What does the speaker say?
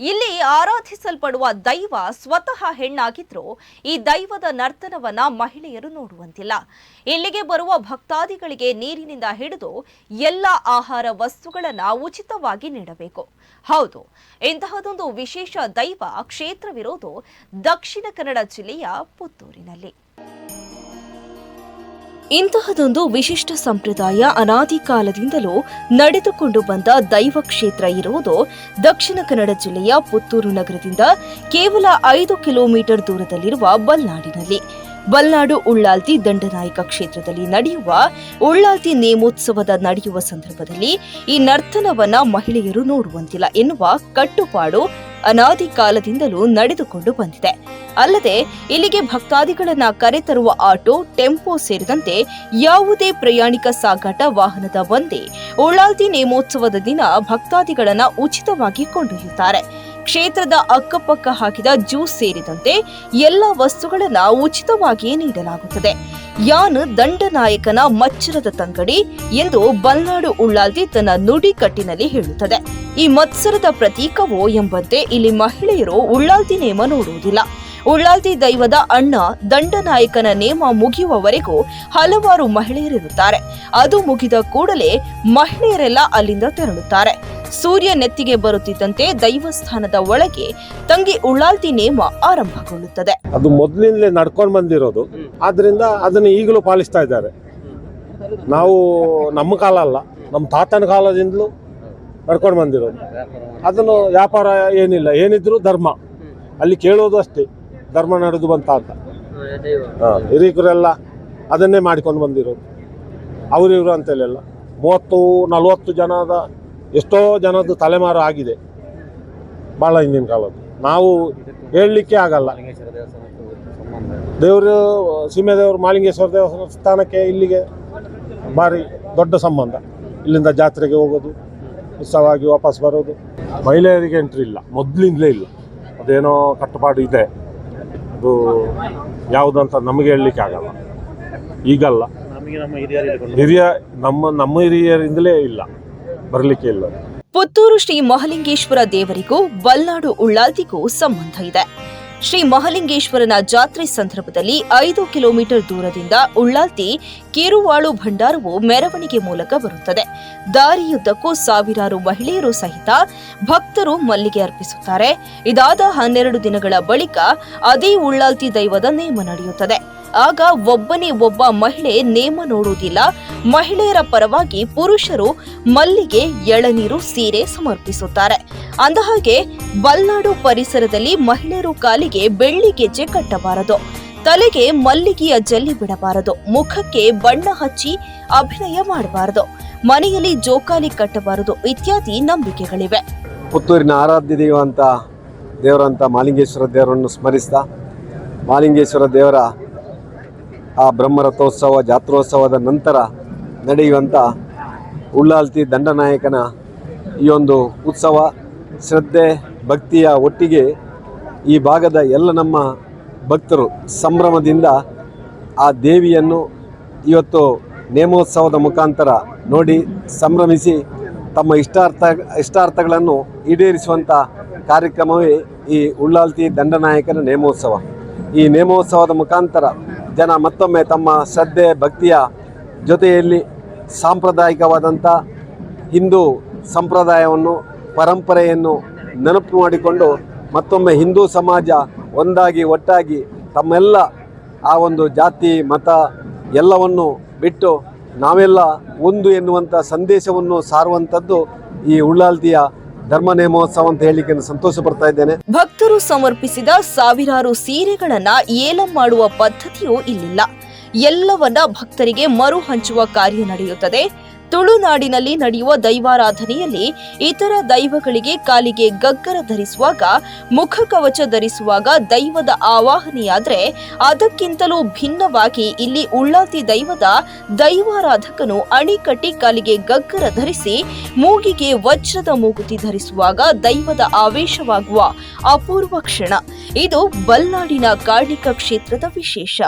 ಇಲ್ಲಿ ಆರಾಧಿಸಲ್ಪಡುವ ದೈವ ಸ್ವತಃ ಹೆಣ್ಣಾಗಿದ್ರು ಈ ದೈವದ ನರ್ತನವನ್ನ ಮಹಿಳೆಯರು ನೋಡುವಂತಿಲ್ಲ. ಇಲ್ಲಿಗೆ ಬರುವ ಭಕ್ತಾದಿಗಳಿಗೆ ನೀರಿನಿಂದ ಹಿಡಿದು ಎಲ್ಲ ಆಹಾರ ವಸ್ತುಗಳನ್ನ ಉಚಿತವಾಗಿ ನೀಡಬೇಕು. ಹೌದು, ಇಂತಹದೊಂದು ವಿಶೇಷ ದೈವ ಕ್ಷೇತ್ರವಿರೋದು ದಕ್ಷಿಣ ಕನ್ನಡ ಜಿಲ್ಲೆಯ ಪುತ್ತೂರಿನಲ್ಲಿ. ಇಂತಹದೊಂದು ವಿಶಿಷ್ಟ ಸಂಪ್ರದಾಯ ಅನಾದಿ ಕಾಲದಿಂದಲೂ ನಡೆದುಕೊಂಡು ಬಂದ ದೈವ ಕ್ಷೇತ್ರ ಇರುವುದು ದಕ್ಷಿಣ ಕನ್ನಡ ಜಿಲ್ಲೆಯ ಪುತ್ತೂರು ನಗರದಿಂದ ಕೇವಲ ಐದು ಕಿಲೋಮೀಟರ್ ದೂರದಲ್ಲಿರುವ ಬಲ್ನಾಡಿನಲ್ಲಿ. ಬಲ್ನಾಡು ಉಳ್ಳಾಲ್ತಿ ದಂಡನಾಯಕ ಕ್ಷೇತ್ರದಲ್ಲಿ ನಡೆಯುವ ಉಳ್ಳಾಲ್ತಿ ನೇಮೋತ್ಸವದ ನಡೆಯುವ ಸಂದರ್ಭದಲ್ಲಿ ಈ ನರ್ತನವನ್ನ ಮಹಿಳೆಯರು ನೋಡುವಂತಿಲ್ಲ ಎನ್ನುವ ಕಟ್ಟುಪಾಡು ಅನಾದಿ ಕಾಲದಿಂದಲೂ ನಡೆದುಕೊಂಡು ಬಂದಿದೆ. ಅಲ್ಲದೆ, ಇಲ್ಲಿಗೆ ಭಕ್ತಾದಿಗಳನ್ನ ಕರೆತರುವ ಆಟೋ, ಟೆಂಪೋ ಸೇರಿದಂತೆ ಯಾವುದೇ ಪ್ರಯಾಣಿಕ ಸಾಗಾಟ ವಾಹನದ ಒಂದೇ ಉಳ್ಳಾಲ್ತಿ ನೇಮೋತ್ಸವದ ದಿನ ಭಕ್ತಾದಿಗಳನ್ನ ಉಚಿತವಾಗಿ ಕೊಂಡೊಯ್ಯುತ್ತಾರೆ. ಕ್ಷೇತ್ರದ ಅಕ್ಕಪಕ್ಕ ಹಾಕಿದ ಜ್ಯೂಸ್ ಸೇರಿದಂತೆ ಎಲ್ಲ ವಸ್ತುಗಳನ್ನ ಉಚಿತವಾಗಿಯೇ ನೀಡಲಾಗುತ್ತದೆ. ಯಾನ್ ದಂಡನಾಯಕನ ಮಚ್ಚರದ ತಂಗಡಿ ಎಂದು ಬಲ್ನಾಡು ಉಳ್ಳಾಲ್ತಿ ತನ್ನ ನುಡಿ ಕಟ್ಟಿನಲ್ಲಿ ಹೇಳುತ್ತದೆ. ಈ ಮತ್ಸರದ ಪ್ರತೀಕವೋ ಎಂಬಂತೆ ಇಲ್ಲಿ ಮಹಿಳೆಯರು ಉಳ್ಳಾಲ್ದಿ ನೇಮ ನೋಡುವುದಿಲ್ಲ. ಉಳ್ಳಾಲ್ತಿ ದೈವದ ಅಣ್ಣ ದಂಡನಾಯಕನ ನೇಮ ಮುಗಿಯುವವರೆಗೂ ಹಲವಾರು ಮಹಿಳೆಯರಿರುತ್ತಾರೆ. ಅದು ಮುಗಿದ ಕೂಡಲೇ ಮಹಿಳೆಯರೆಲ್ಲ ಅಲ್ಲಿಂದ ತೆರಳುತ್ತಾರೆ. ಸೂರ್ಯ ನೆತ್ತಿಗೆ ಬರುತ್ತಿದ್ದಂತೆ ದೈವಸ್ಥಾನದ ಒಳಗೆ ತಂಗಿ ಉಳ್ಳಾಲ್ತಿ ನೇಮ ಆರಂಭಗೊಳ್ಳುತ್ತದೆ. ಅದು ಮೊದಲಿಂದಲೇ ನಡ್ಕೊಂಡು ಬಂದಿರೋದು. ಆದ್ರಿಂದ ಅದನ್ನು ಈಗಲೂ ಪಾಲಿಸ್ತಾ ಇದ್ದಾರೆ. ನಾವು ನಮ್ಮ ಕಾಲ ಅಲ್ಲ, ನಮ್ಮ ತಾತನ ಕಾಲದಿಂದಲೂ ನಡ್ಕೊಂಡು ಬಂದಿರೋದು. ಅದನ್ನು ವ್ಯಾಪಾರ ಏನಿಲ್ಲ, ಏನಿದ್ರು ಧರ್ಮ. ಅಲ್ಲಿ ಕೇಳೋದು ಅಷ್ಟೇ, ಧರ್ಮ ನಡೆದು ಬಂತ ಅಂತ. ಅದನ್ನೇ ಮಾಡಿಕೊಂಡು ಬಂದಿರೋದು. ಅವರಿವರು ಅಂತೇಳಿಲ್ಲ ಮೂವತ್ತು, ನಲವತ್ತು ಜನದ ಎಷ್ಟೋ ಜನದ್ದು ತಲೆಮಾರು ಆಗಿದೆ. ಭಾಳ ಹಿಂದಿನ ಕಾಲದ್ದು. ನಾವು ಹೇಳಲಿಕ್ಕೆ ಆಗಲ್ಲ. ದೇವರು ಸೀಮೆದೇವರು ಮಾಲಿಂಗೇಶ್ವರ ದೇವಸ್ಥಾನಕ್ಕೆ ಇಲ್ಲಿಗೆ ಭಾರಿ ದೊಡ್ಡ ಸಂಬಂಧ. ಇಲ್ಲಿಂದ ಜಾತ್ರೆಗೆ ಹೋಗೋದು ಉತ್ಸವವಾಗಿ ವಾಪಸ್ ಬರೋದು. ಮಹಿಳೆಯರಿಗೆ ಎಂಟ್ರಿ ಇಲ್ಲ. ಮೊದಲಿಂದಲೇ ಇಲ್ಲ. ಅದೇನೋ ಕಟ್ಟುಪಾಡು ಇದೆ. ಅದು ಯಾವುದಂತ ನಮಗೆ ಹೇಳಲಿಕ್ಕೆ ಆಗಲ್ಲ. ಈಗಲ್ಲ. ಹಿರಿಯ ನಮ್ಮ ನಮ್ಮ ಹಿರಿಯರಿಂದಲೇ ಇಲ್ಲ. ಬರಲಿಕ್ಕೆ ಇಲ್ಲ. ಪುತ್ತೂರು ಶ್ರೀ ಮಹಲಿಂಗೇಶ್ವರ ದೇವರಿಗೂ ಬಲ್ನಾಡು ಉಳ್ಳಾಲ್ತಿಗೂ ಸಂಬಂಧ ಇದೆ. ಶ್ರೀ ಮಹಲಿಂಗೇಶ್ವರನ ಜಾತ್ರೆ ಸಂದರ್ಭದಲ್ಲಿ ಐದು ಕಿಲೋಮೀಟರ್ ದೂರದಿಂದ ಉಳ್ಳಾಲ್ತಿ ಕಿರುವಾಳು ಭಂಡಾರವು ಮೆರವಣಿಗೆ ಮೂಲಕ ಬರುತ್ತದೆ. ದಾರಿಯುದ್ದಕ್ಕೂ ಸಾವಿರಾರು ಮಹಿಳೆಯರು ಸಹಿತ ಭಕ್ತರು ಮಲ್ಲಿಗೆ ಅರ್ಪಿಸುತ್ತಾರೆ. ಇದಾದ ಹನ್ನೆರಡು ದಿನಗಳ ಬಳಿಕ ಅದೇ ಉಳ್ಳಾಲ್ತಿ ದೈವದ ನೇಮ ನಡೆಯುತ್ತದೆ. ಆಗ ಒಬ್ಬನೇ ಒಬ್ಬ ಮಹಿಳೆ ನೇಮ ನೋಡುವುದಿಲ್ಲ. ಮಹಿಳೆಯರ ಪರವಾಗಿ ಪುರುಷರು ಮಲ್ಲಿಗೆ ಎಳನೀರು ಸೀರೆ ಸಮರ್ಪಿಸುತ್ತಾರೆ. ಅಂದಹಾಗೆ ಬಲ್ನಾಡು ಪರಿಸರದಲ್ಲಿ ಮಹಿಳೆಯರು ಕಾಲಿಗೆ ಬೆಳ್ಳಿ ಗೆಜ್ಜೆ ಕಟ್ಟಬಾರದು. ತಲೆಗೆ ಮಲ್ಲಿಗೆಯ ಜಲ್ಲಿ ಬಿಡಬಾರದು. ಮುಖಕ್ಕೆ ಬಣ್ಣ ಹಚ್ಚಿ ಅಭಿನಯ ಮಾಡಬಾರದು. ಮನೆಯಲ್ಲಿ ಜೋಕಾಲಿ ಕಟ್ಟಬಾರದು ಇತ್ಯಾದಿ ನಂಬಿಕೆಗಳಿವೆ. ಪುತ್ತೂರಿನ ಆರಾಧ್ಯ ದೇವ ಅಂತ ದೇವರಂತ ಮಾಲಿಂಗೇಶ್ವರ ದೇವರನ್ನು ಸ್ಮರಿಸ್ತಾ ಮಾಲಿಂಗೇಶ್ವರ ದೇವರ ಆ ಬ್ರಹ್ಮರಥೋತ್ಸವ, ಜಾತ್ರೋತ್ಸವದ ನಂತರ ನಡೆಯುವಂಥ ಉಳ್ಳಾಲ್ತಿ ದಂಡನಾಯಕನ ಈ ಒಂದು ಉತ್ಸವ ಶ್ರದ್ಧೆ, ಭಕ್ತಿಯ ಒಟ್ಟಿಗೆ ಈ ಭಾಗದ ಎಲ್ಲ ನಮ್ಮ ಭಕ್ತರು ಸಂಭ್ರಮದಿಂದ ಆ ದೇವಿಯನ್ನು ಇವತ್ತು ನೇಮೋತ್ಸವದ ಮುಖಾಂತರ ನೋಡಿ ಸಂಭ್ರಮಿಸಿ ತಮ್ಮ ಇಷ್ಟಾರ್ಥ, ಇಷ್ಟಾರ್ಥಗಳನ್ನು ಈಡೇರಿಸುವಂಥ ಕಾರ್ಯಕ್ರಮವೇ ಈ ಉಳ್ಳಾಲ್ತಿ ದಂಡನಾಯಕನ ನೇಮೋತ್ಸವ. ಈ ನೇಮೋತ್ಸವದ ಮುಖಾಂತರ ಜನ ಮತ್ತೊಮ್ಮೆ ತಮ್ಮ ಶ್ರದ್ಧೆ, ಭಕ್ತಿಯ ಜೊತೆಯಲ್ಲಿ ಸಾಂಪ್ರದಾಯಿಕವಾದಂಥ ಹಿಂದೂ ಸಂಪ್ರದಾಯವನ್ನು, ಪರಂಪರೆಯನ್ನು ನೆನಪು ಮಾಡಿಕೊಂಡು ಮತ್ತೊಮ್ಮೆ ಹಿಂದೂ ಸಮಾಜ ಒಂದಾಗಿ, ಒಟ್ಟಾಗಿ ತಮ್ಮೆಲ್ಲ ಆ ಒಂದು ಜಾತಿ, ಮತ ಎಲ್ಲವನ್ನು ಬಿಟ್ಟು ನಾವೆಲ್ಲ ಒಂದು ಎನ್ನುವಂಥ ಸಂದೇಶವನ್ನು ಸಾರುವಂಥದ್ದು ಈ ಉಳ್ಳಾಲ್ತಿಯ ಧರ್ಮ ನೇಮೋತ್ಸವ ಅಂತ ಹೇಳಿಕ್ಕೆ ಸಂತೋಷ ಪಡ್ತಾ ಇದ್ದೇನೆ. ಭಕ್ತರು ಸಮರ್ಪಿಸಿದ ಸಾವಿರಾರು ಸೀರೆಗಳನ್ನ ಏಲಂ ಮಾಡುವ ಪದ್ಧತಿಯೂ ಇಲ್ಲಿಲ್ಲ. ಎಲ್ಲವನ್ನ ಭಕ್ತರಿಗೆ ಮರು ಹಂಚುವ ಕಾರ್ಯ ನಡೆಯುತ್ತದೆ. ತುಳುನಾಡಿನಲ್ಲಿ ನಡೆಯುವ ದೈವಾರಾಧನೆಯಲ್ಲಿ ಇತರ ದೈವಗಳಿಗೆ ಕಾಲಿಗೆ ಗಗ್ಗರ ಧರಿಸುವಾಗ, ಮುಖ ಕವಚ ಧರಿಸುವಾಗ ದೈವದ ಆವಾಹನೆಯಾದರೆ ಅದಕ್ಕಿಂತಲೂ ಭಿನ್ನವಾಗಿ ಇಲ್ಲಿ ಉಳ್ಳಾತಿ ದೈವದ ದೈವಾರಾಧಕನು ಅಣಿಕಟ್ಟಿ ಕಾಲಿಗೆ ಗಗ್ಗರ ಧರಿಸಿ ಮೂಗಿಗೆ ವಜ್ರದ ಮೂಗುತಿ ಧರಿಸುವಾಗ ದೈವದ ಆವೇಶವಾಗುವ ಅಪೂರ್ವ ಕ್ಷಣ. ಇದು ಬಲ್ನಾಡಿನ ಕಾರ್ಣಿಕ ಕ್ಷೇತ್ರದ ವಿಶೇಷ.